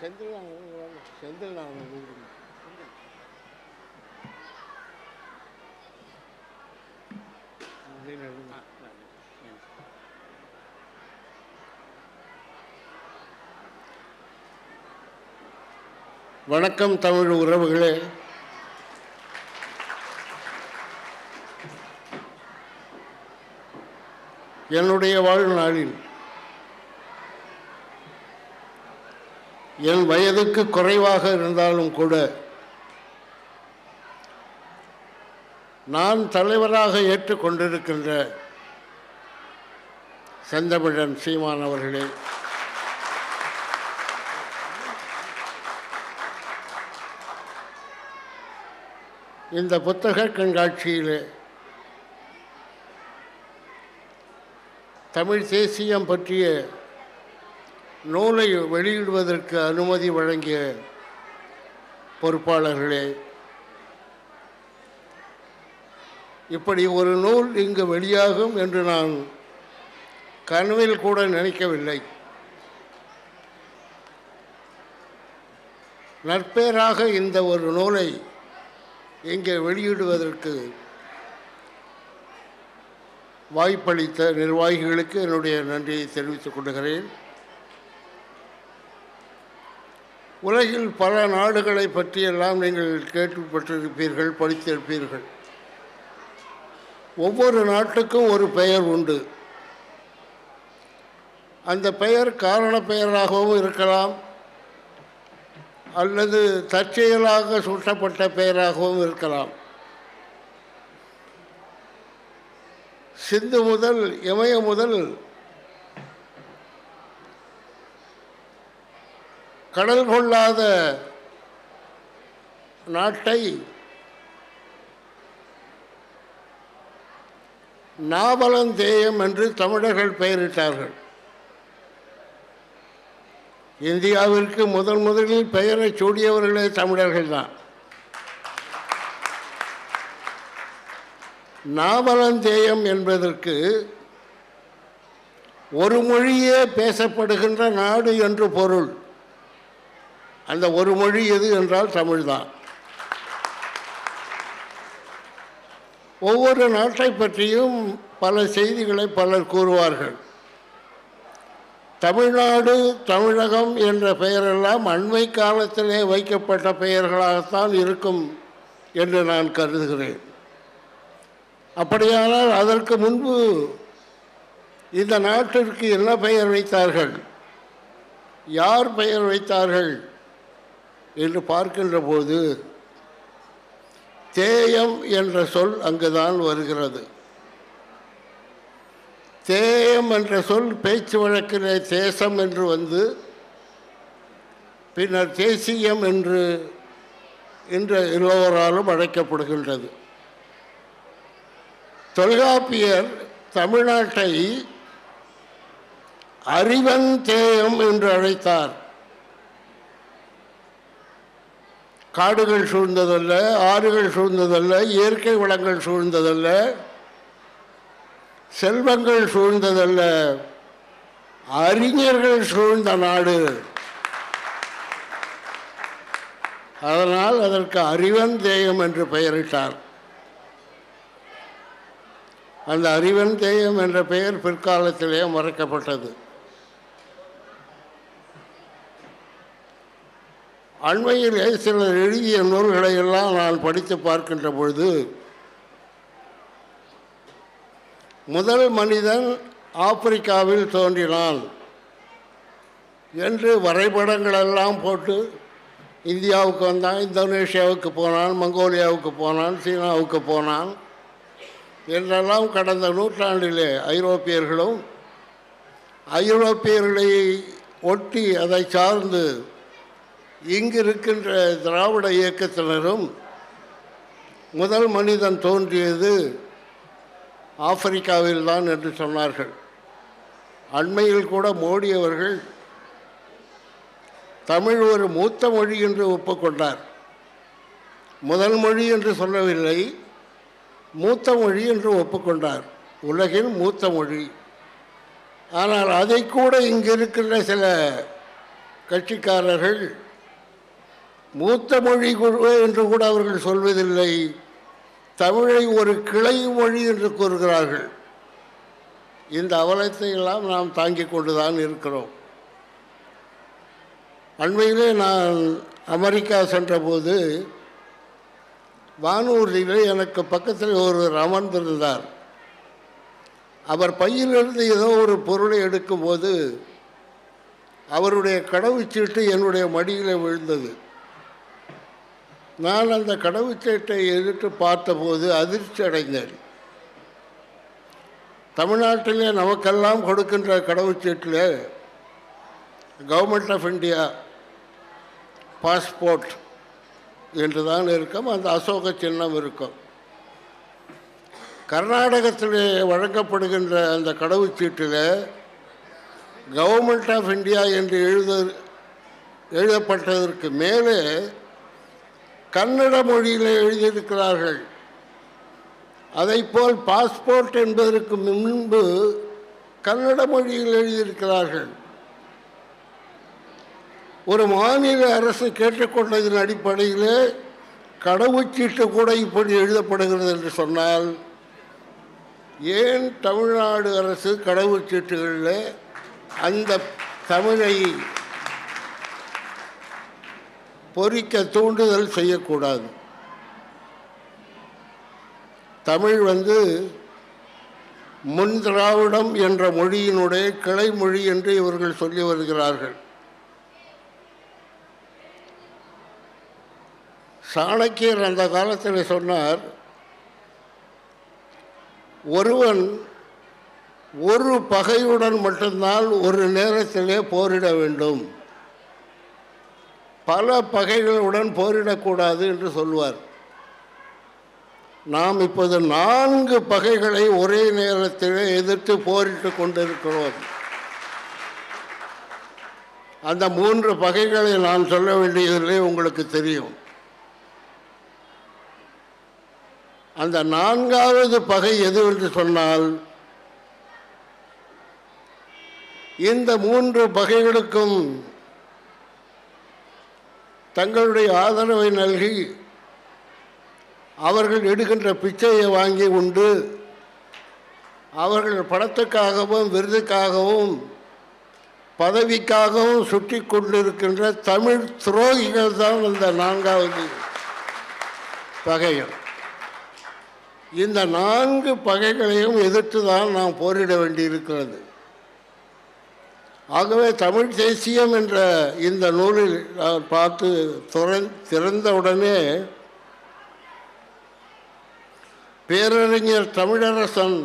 செந்தில் நான் செந்தில் அப்படின்னு எழுதுங்க. வணக்கம் தமிழ் உறவுகளே. என்னுடைய வாழ்நாளில் என் வயதுக்கு குறைவாக இருந்தாலும் கூட நான் தலைவராக ஏற்றுக்கொண்டிருக்கின்ற செந்தமிழன் சீமான் அவர்களே இந்த புத்தக கண்காட்சியிலே தமிழ் தேசியம் பற்றிய நூலை வெளியிடுவதற்கு அனுமதி வழங்கிய பொறுப்பாளர்களே இப்படி ஒரு நூல் இங்கு வெளியாகும் என்று நான் கனவில் கூட நினைக்கவில்லை. நற்பேராக இந்த ஒரு நூலை இங்கே வெளியிடுவதற்கு வாய்ப்பளித்த நிர்வாகிகளுக்கு என்னுடைய நன்றியை தெரிவித்துக் கொள்கிறேன். உலகில் பல நாடுகளை பற்றியெல்லாம் நீங்கள் கேட்டுப்பட்டிருப்பீர்கள் படித்திருப்பீர்கள். ஒவ்வொரு நாட்டுக்கும் ஒரு பெயர் உண்டு. அந்த பெயர் காரண பெயராகவும் இருக்கலாம் அல்லது தற்செயலாக சூட்டப்பட்ட பெயராகவும் இருக்கலாம். சிந்து முதல் இமய முதல் கடல் கொள்ளாத நாட்டை நாவலந்தேயம் என்று தமிழர்கள் பெயரிட்டார்கள். இந்தியாவிற்கு முதன் முதலில் பெயரை சூடியவர்களே தமிழர்கள் தான். நாவலந்தேயம் என்பதற்கு ஒரு மொழியே பேசப்படுகின்ற நாடு என்று பொருள். அந்த ஒரு மொழி எது என்றால் தமிழ்தான். ஒவ்வொரு நாட்டை பற்றியும் பல செய்திகளை பலர் கூறுவார்கள். தமிழ்நாடு தமிழகம் என்ற பெயரெல்லாம் அண்மை காலத்திலே வைக்கப்பட்ட பெயர்களாகத்தான் இருக்கும் என்று நான் கருதுகிறேன். அப்படியானால் அதற்கு முன்பு இந்த நாட்டிற்கு என்ன பெயர் வைத்தார்கள்? யார் பெயர் வைத்தார்கள்? என்று பார்க்கின்ற போது தேயம் என்ற சொல் அங்குதான் வருகிறது. தேயம் என்ற சொல் பேச்சு வழக்கிலே தேசம் என்று வந்து பின்னர் தேசியம் என்று இன்ற எல்லோராலும் அழைக்கப்படுகின்றது. தொல்காப்பியர் தமிழ்நாட்டை அறிவன் தேயம் என்று அழைத்தார். காடுகள் சூழ்ந்ததல்ல ஆறுகள் சூழ்ந்ததல்ல இயற்கை வளங்கள் சூழ்ந்ததல்ல செல்வங்கள் சூழ்ந்ததல்ல அறிஞர்கள் சூழ்ந்த நாடு. அதனால் அதற்கு அறிவன் தேயம் என்று பெயரிட்டார். அந்த அறிவன் தேயம் என்ற பெயர் பிற்காலத்திலேயே மறைக்கப்பட்டது. அண்மையிலே சிலர் எழுதிய நூல்களை எல்லாம் நான் படித்து பார்க்கின்ற பொழுது முதல் மனிதன் ஆப்பிரிக்காவில் தோன்றினான். என்று வரைபடங்களெல்லாம் போட்டு இந்தியாவுக்கு வந்தான் இந்தோனேஷியாவுக்கு போனான் மங்கோலியாவுக்கு போனான் சீனாவுக்கு போனான். என்றெல்லாம் கடந்த நூற்றாண்டிலே ஐரோப்பியர்களும் ஐரோப்பியர்களை ஒட்டி அதை சார்ந்து இங்கு இருக்கின்ற திராவிட இயக்கத்தினரும் முதல் மனிதன் தோன்றியது ஆப்பிரிக்காவில்தான் என்று சொன்னார்கள். அண்மையில் கூட மோடி அவர்கள் தமிழ் ஒரு மூத்த மொழி என்று ஒப்புக்கொண்டார். முதல் மொழி என்று சொல்லவில்லை மூத்த மொழி என்று ஒப்புக்கொண்டார். உலகின் மூத்த மொழி. ஆனால் அதை கூட இங்கிருக்கின்ற சில கட்சிக்காரர்கள் மூத்த மொழி என்று கூட அவர்கள் சொல்வதில்லை. தமிழை ஒரு கிளை மொழி என்று கூறுகிறார்கள். இந்த அவலத்தை எல்லாம் நாம் தாங்கிக் கொண்டுதான் இருக்கிறோம். அண்மையிலே நான் அமெரிக்கா சென்றபோது வானூர்தியிலே எனக்கு பக்கத்தில் ஒருவர் அமர்ந்திருந்தார். அவர் பையிலிருந்து ஏதோ ஒரு பொருளை எடுக்கும்போது அவருடைய கடவுச்சீட்டு என்னுடைய மடியில் விழுந்தது. நான் அந்த கடவுச்சீட்டை எதிர்த்து பார்த்தபோது அதிர்ச்சி அடைந்தேன். தமிழ்நாட்டிலே நமக்கெல்லாம் கொடுக்கின்ற கடவுச்சீட்டில் கவர்மெண்ட் ஆஃப் இந்தியா பாஸ்போர்ட் என்று தான் இருக்கும் அந்த அசோக சின்னம் இருக்கும். கர்நாடகத்திலே வழங்கப்படுகின்ற அந்த கடவுச்சீட்டில் கவர்மெண்ட் ஆஃப் இந்தியா என்று எழுத எழுதப்பட்டதற்கு மேலே கன்னட மொழியில் எழுதியிருக்கிறார்கள். அதைப்போல் பாஸ்போர்ட் என்பதற்கு முன்பு கன்னட மொழியில் எழுதியிருக்கிறார்கள். ஒரு மாநில அரசு கேட்டுக்கொண்டதன் அடிப்படையில் கடவுச்சீட்டு கூட இப்படி எழுதப்படுகிறது என்று சொன்னால் ஏன் தமிழ்நாடு அரசு கடவுச்சீட்டுகளில் அந்த தமிழை பொறிக்க தூண்டுதல் செய்யக்கூடாது. தமிழ் வந்து முன் திராவிடம் என்ற மொழியினுடைய கிளை மொழி என்று இவர்கள் சொல்லி வருகிறார்கள். சாணக்கியர் அந்த காலத்தில் சொன்னார் ஒருவன் ஒரு பகையுடன் மட்டும்தான் ஒரு நேரத்திலே போரிட வேண்டும். பல பகைகளுடன் போரிடக்கூடாது என்று சொல்வார் நாம் இப்போது நான்கு பகைகளை ஒரே நேரத்தில் எதிர்த்து போரிட்டு கொண்டிருக்கிறோம். அந்த மூன்று பகைகளை நான் சொல்ல வேண்டியதில்லை உங்களுக்கு தெரியும். அந்த நான்காவது பகை எது என்று சொன்னால் இந்த மூன்று பகைகளுக்கும் தங்களுடைய ஆதரவை நல்கி அவர்கள் எடுக்கின்ற பிச்சையை வாங்கி உண்டு. அவர்கள் பணத்துக்காகவும் விருதுக்காகவும் பதவிக்காகவும் சுற்றி கொண்டிருக்கின்ற தமிழ் துரோகிகள் தான் இந்த நான்காவது பகைகள். இந்த நான்கு பகைகளையும் எதிர்த்து தான் நாம் போரிட வேண்டியிருக்கிறது. ஆகவே தமிழ் தேசியம் என்ற இந்த நூலில் பார்த்து திறந்தவுடனே பேரறிஞர் தமிழரசன்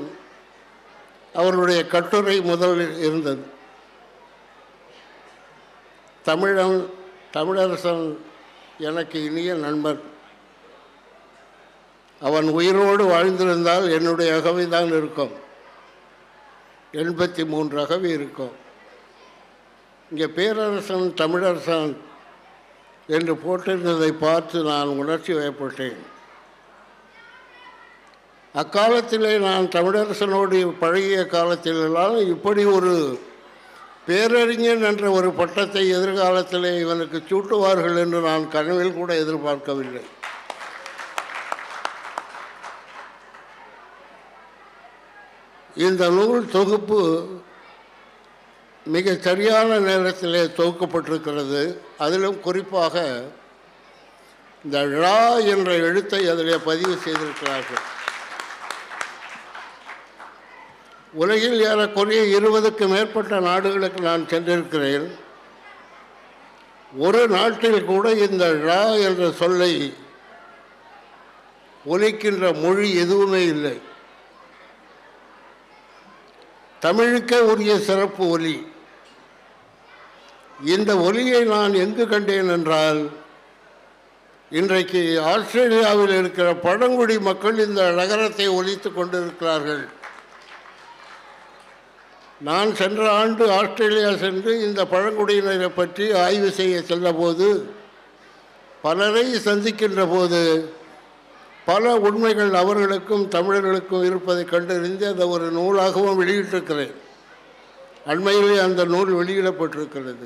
அவருடைய கட்டுரை முதலில் இருந்தது. தமிழன் தமிழரசன் எனக்கு இனிய நண்பர் அவன் உயிரோடு வாழ்ந்திருந்தால் என்னுடைய அகவை தான் இருக்கும். எண்பத்தி மூன்று அகவை இருக்கும். இங்கே பேரரசன் தமிழரசன் என்று போட்டிருந்ததை பார்த்து நான் உணர்ச்சி வயப்பட்டேன் அக்காலத்திலே நான் தமிழரசனோடு பழகிய காலத்திலெல்லாம் இப்படி ஒரு பேரறிஞன் என்ற ஒரு பட்டத்தை எதிர்காலத்திலே இவனுக்கு சூட்டுவார்கள் என்று நான் கனவில் கூட எதிர்பார்க்கவில்லை. இந்த நூல் தொகுப்பு மிக சரியான நேரத்தில் தொகுக்கப்பட்டிருக்கிறது. அதிலும் குறிப்பாக இந்த ழா என்ற எழுத்தை அதிலே பதிவு செய்திருக்கிறார்கள். உலகில் ஏறக்குறைய இருபதுக்கு மேற்பட்ட நாடுகளுக்கு நான் சென்றிருக்கிறேன். ஒரு நாட்டில் கூட இந்த ழா என்ற சொல்லை ஒலிக்கின்ற மொழி எதுவுமே இல்லை. தமிழுக்கே உரிய சிறப்பு ஒலி. இந்த ஒலியை நான் எங்கு கண்டேன் என்றால் இன்றைக்கு ஆஸ்திரேலியாவில் இருக்கிற பழங்குடி மக்கள் இந்த நகரத்தை ஒழித்து கொண்டிருக்கிறார்கள். நான் சென்ற ஆண்டு ஆஸ்திரேலியா சென்று இந்த பழங்குடியினரை பற்றி ஆய்வு செய்ய சென்றபோது பலரை சந்திக்கின்ற போது பல உண்மைகள் அவர்களுக்கும் தமிழர்களுக்கும் இருப்பதை கண்டறிந்து அதை ஒரு நூலாகவும் வெளியிட்டிருக்கிறேன். அண்மையிலே அந்த நூல் வெளியிடப்பட்டிருக்கிறது.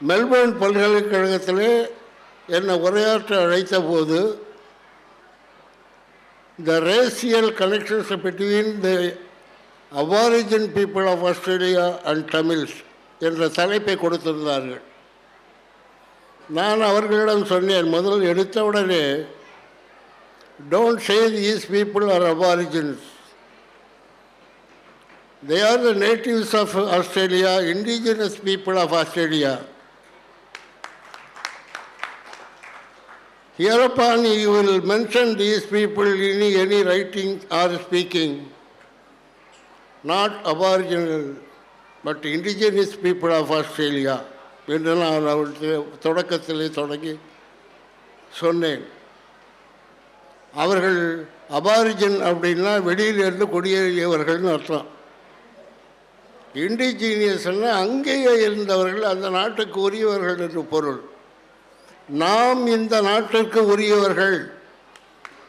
மெல்பர்ன் பல்கலைக்கழகத்திலே என்னை உரையாற்ற அழைத்த போது the racial connections between the aborigine people of Australia and Tamils என்ற தலைப்பை கொடுத்திருந்தார்கள். நான் அவர்களிடம் சொன்னேன் முதல் எடுத்தவுடனே don't say these people are aborigines they are the natives of Australia indigenous people of Australia Hereupon you will mention these people in any writing or speaking, not aboriginal, but indigenous people of Australia. என்று நான் அவருக்கு தொடக்கத்திலே தொடங்கி சொன்னேன். அவர்கள் அபாரிஜன் அப்படின்னா வெளியிலிருந்து குடியேறியவர்கள்னு அர்த்தம். இண்டிஜீனியஸ்னா அங்கேயே இருந்தவர்கள் அந்த நாட்டுக்கு உரியவர்கள் என்று பொருள். நாம் இந்த நாட்டிற்கு உரியவர்கள்.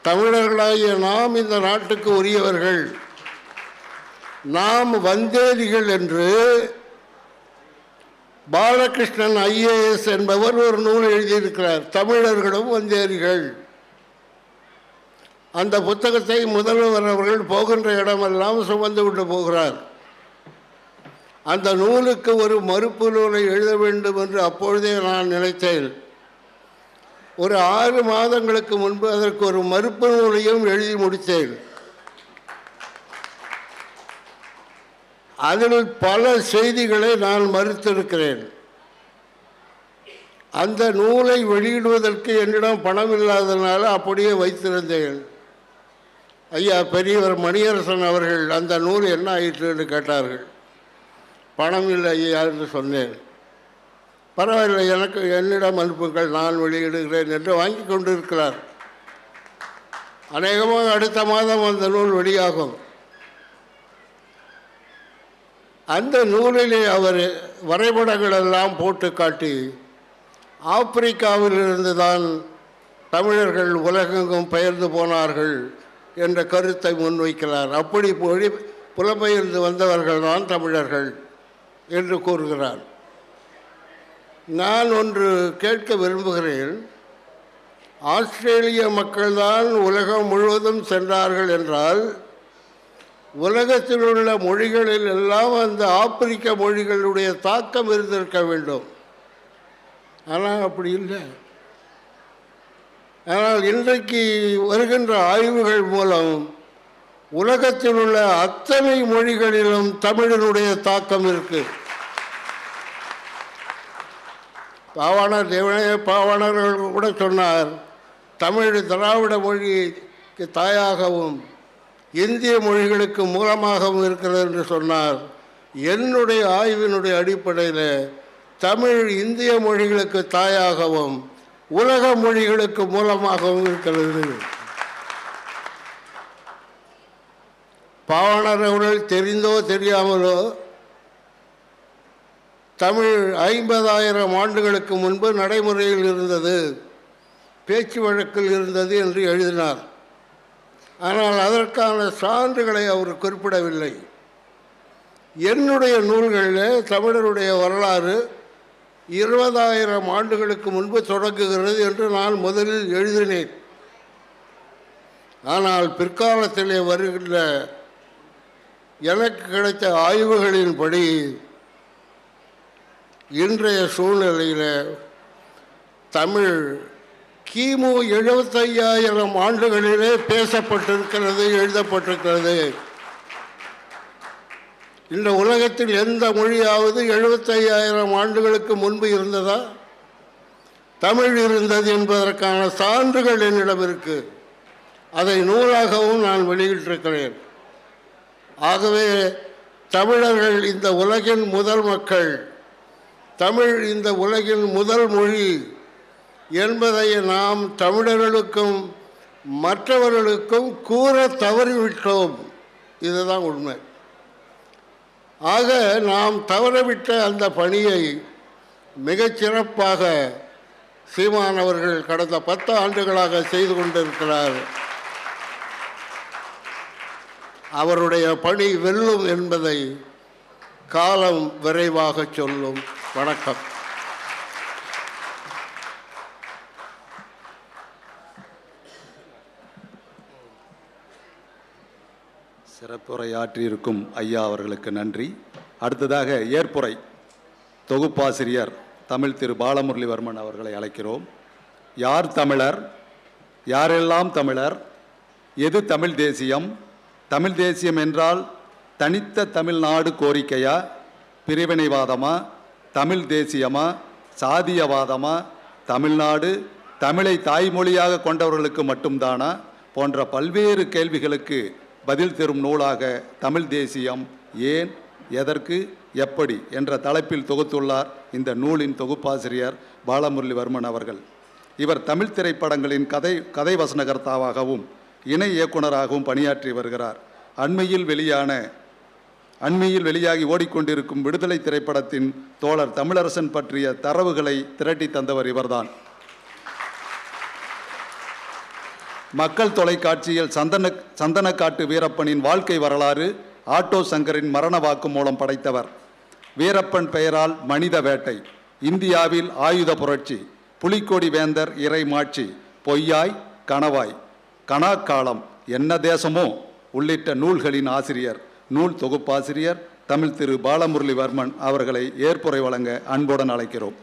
தமிழர்களாகிய நாம் இந்த நாட்டுக்கு உரியவர்கள். நாம் வந்தேரிகள் என்று பாலகிருஷ்ணன் ஐஏஎஸ் என்பவர் ஒரு நூல் எழுதியிருக்கிறார். தமிழர்களும் வந்தேரிகள் அந்த புத்தகத்தை முதல்வர் அவர்கள் போகின்ற இடமெல்லாம் சுமந்து கொண்டு போகிறார். அந்த நூலுக்கு ஒரு மறுப்பு நூலை எழுத வேண்டும் என்று அப்பொழுதே நான் நினைத்தேன். ஒரு ஆறு மாதங்களுக்கு முன்பு அதற்கு ஒரு மறுப்பு நூலையும் எழுதி முடித்தேன். அதில் பல செய்திகளை நான் மறுத்திருக்கிறேன். அந்த நூலை வெளியிடுவதற்கு என்னிடம் பணம் இல்லாததுனால அப்படியே வைத்திருந்தேன். ஐயா பெரியவர் மணியரசன் அவர்கள் அந்த நூல் என்ன ஆயிற்று என்று கேட்டார்கள். பணம் இல்லை ஐயா என்று சொன்னேன். பரவாயில்லை எனக்கு என்னிடம் அனுப்புங்கள் நான் வெளியிடுகிறேன் என்று வாங்கி கொண்டிருக்கிறார். அநேகமாக அடுத்த மாதம் அந்த நூல் வெளியாகும். அந்த நூலிலே அவர் வரைபடங்கள் எல்லாம் போட்டு காட்டி ஆப்பிரிக்காவிலிருந்து தான் தமிழர்கள் உலகெங்கும் பெயர்ந்து போனார்கள் என்ற கருத்தை முன்வைக்கிறார். அப்படி மொழி புலம்பெயர்ந்து வந்தவர்கள் தான் தமிழர்கள் என்று கூறுகிறார். நான் ஒன்று கேட்க விரும்புகிறேன். ஆஸ்திரேலிய மக்கள்தான் உலகம் முழுவதும் சென்றார்கள் என்றால் உலகத்தில் உள்ள மொழிகளில் எல்லாம் அந்த ஆப்பிரிக்க மொழிகளுடைய தாக்கம் இருந்திருக்க வேண்டும். ஆனால் அப்படி இல்லை. ஆனால் இன்றைக்கு வருகின்ற ஆய்வுகள் மூலம் உலகத்தில் உள்ள அத்தனை மொழிகளிலும் தமிழனுடைய தாக்கம் இருக்குது பாவாணர் தேவனே பாவாணர்கள் கூட சொன்னார் தமிழ் திராவிட மொழிக்கு தாயாகவும் இந்திய மொழிகளுக்கு மூலமாகவும் இருக்கிறது என்று சொன்னார். என்னுடைய ஆய்வினுடைய அடிப்படையில் தமிழ் இந்திய மொழிகளுக்கு தாயாகவும் உலக மொழிகளுக்கு மூலமாகவும் இருக்கிறது. பாவனர் அவர்கள் தெரிந்தோ தெரியாமலோ தமிழ் ஐம்பதாயிரம் ஆண்டுகளுக்கு முன்பு நடைமுறையில் இருந்தது. பேச்சு வழக்கில் இருந்தது என்று எழுதினார். ஆனால் அதற்கான சான்றுகளை அவர் குறிப்பிடவில்லை. என்னுடைய நூல்களில் தமிழருடைய வரலாறு இருபதாயிரம் ஆண்டுகளுக்கு முன்பு தொடங்குகிறது என்று நான் முதலில் எழுதினேன். ஆனால் பிற்காலத்திலே வருகின்ற எனக்கு கிடைத்த ஆய்வுகளின்படி இன்றைய சூழ்நிலையில் தமிழ் கிமு எழுபத்தையாயிரம் ஆண்டுகளிலே பேசப்பட்டிருக்கிறது எழுதப்பட்டிருக்கிறது. இந்த உலகத்தில் எந்த மொழியாவது எழுபத்தையாயிரம் ஆண்டுகளுக்கு முன்பு இருந்ததா? தமிழ் இருந்தது என்பதற்கான சான்றுகள் என்னிடம் இருக்கு. அதை நூலாகவும் நான் வெளியிட்டிருக்கிறேன். ஆகவே தமிழர்கள் இந்த உலகின் முதல் மக்கள் தமிழ் இந்த உலகின் முதல் மொழி என்பதை நாம் தமிழர்களுக்கும் மற்றவர்களுக்கும் கூற தவறிவிட்டோம். இதுதான் உண்மை. ஆக நாம் தவறவிட்ட அந்த பணியை மிகச்சிறப்பாக சீமான் அவர்கள் கடந்த பத்து ஆண்டுகளாக செய்து கொண்டிருக்கிறார். அவருடைய பணி வெல்லும் என்பதை காலம் விரைவாக சொல்லும். வணக்கம். சிறப்புரையாற்றியிருக்கும் ஐயா அவர்களுக்கு நன்றி. அடுத்ததாக ஏற்புரை தொகுப்பாசிரியர் தமிழ் திரு பாலமுரளிவர்மன் அவர்களை அழைக்கிறோம். யார் தமிழர்? யாரெல்லாம் தமிழர்? எது தமிழ் தேசியம்? தமிழ் தேசியம் என்றால் தனித்த தமிழ்நாடு கோரிக்கையா? பிரிவினைவாதமா? தமிழ் தேசியமா சாதியவாதமா தமிழ்நாடு தமிழை தாய்மொழியாக கொண்டவர்களுக்கு மட்டும்தானா போன்ற பல்வேறு கேள்விகளுக்கு பதில் தரும் நூலாக தமிழ் தேசியம் ஏன் எதற்கு எப்படி என்ற தலைப்பில் தொகுத்துள்ளார் இந்த நூலின் தொகுப்பாசிரியர் பாலமுரளிவர்மன் அவர்கள். இவர் தமிழ் திரைப்படங்களின் கதை கதை வசனகர்த்தாவாகவும் இணை இயக்குனராகவும் பணியாற்றி வருகிறார். அண்மையில் வெளியான அண்மையில் வெளியாகி ஓடிக்கொண்டிருக்கும் விடுதலை திரைப்படத்தின் தோழர் தமிழரசன் பற்றிய தரவுகளை திரட்டி தந்தவர் இவர்தான். மக்கள் தொலைக்காட்சியில் சந்தன சந்தனக்காட்டு வீரப்பனின் வாழ்க்கை வரலாறு ஆட்டோ சங்கரின் மரண வாக்குமூலம் படைத்தவர். வீரப்பன் பெயரால் மனித வேட்டை இந்தியாவில் ஆயுத புரட்சி புலிக்கொடி வேந்தர் இறைமாட்சி பொய்யாய் கணவாய் கணாக்காலம் என்ன தேசமோ உள்ளிட்ட நூல்களின் ஆசிரியர். நூல் தொகுப்பாசிரியர் தமிழ் திரு பாலமுரளிவர்மன் அவர்களை ஏற்புரை வழங்க அன்புடன் அழைக்கிறோம்.